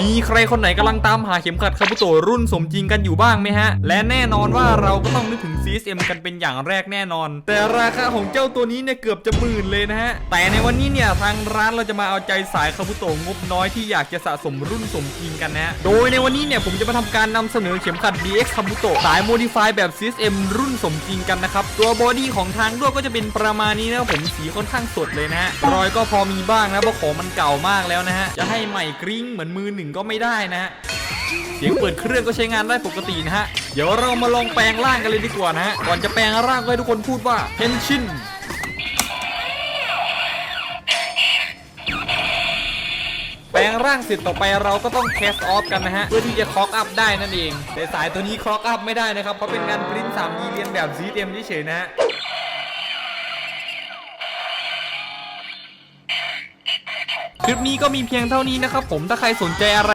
มีใครคนไหนกำลังตามหาเข็มขัดคาบุโตะรุ่นสมจริงกันอยู่บ้างไหมฮะ และแน่นอนว่าเราก็ต้องนึกถึง CSM กันเป็นอย่างแรกแน่นอน แต่ราคาของเจ้าตัวนี้เนี่ยเกือบจะหมื่นเลยนะฮะ แต่ในวันนี้เนี่ยทางร้านเราจะมาเอาใจสายคาบุโตะงบน้อยที่อยากจะสะสมรุ่นสมจริงกันนะโดยในวันนี้เนี่ยผมจะมาทำการนำเสนอเข็มขัด DX คาบุโตะสายโมดิฟายแบบ CSM รุ่นสมจริงกันนะครับตัวบอดี้ของทางด้วก็จะเป็นประมาณนี้นะผมสีค่อนข้างสดเลยนะฮะรอยก็พอมีบ้างนะเพราะของมันเก่ามากแล้วนะฮะจะให้ใหม่กริ้งเหมือนมือหนึ่งก็ไม่ได้นะฮะเสียงเปิดเครื่องก็ใช้งานได้ปกตินะฮะ เดี๋ยวเรามาลองแปลงร่างกันเลยดีกว่านะฮะ ก่อนจะแปลงร่างก็ให้ทุกคนพูดว่าเ e นชินแปลงร่างเสร็จต่อไปเราก็ต้องแคสออฟกันนะฮะ เพื่อที่จะคล็อกอัพได้นั่นเอง แต่สายตัวนี้คล็อกอัพไม่ได้นะครับ เพราะเป็นงานปริ้น 3D เรียนแบบ ZM เฉยๆนะฮะ คลิปนี้ก็มีเพียงเท่านี้นะครับผมถ้าใครสนใจอะไร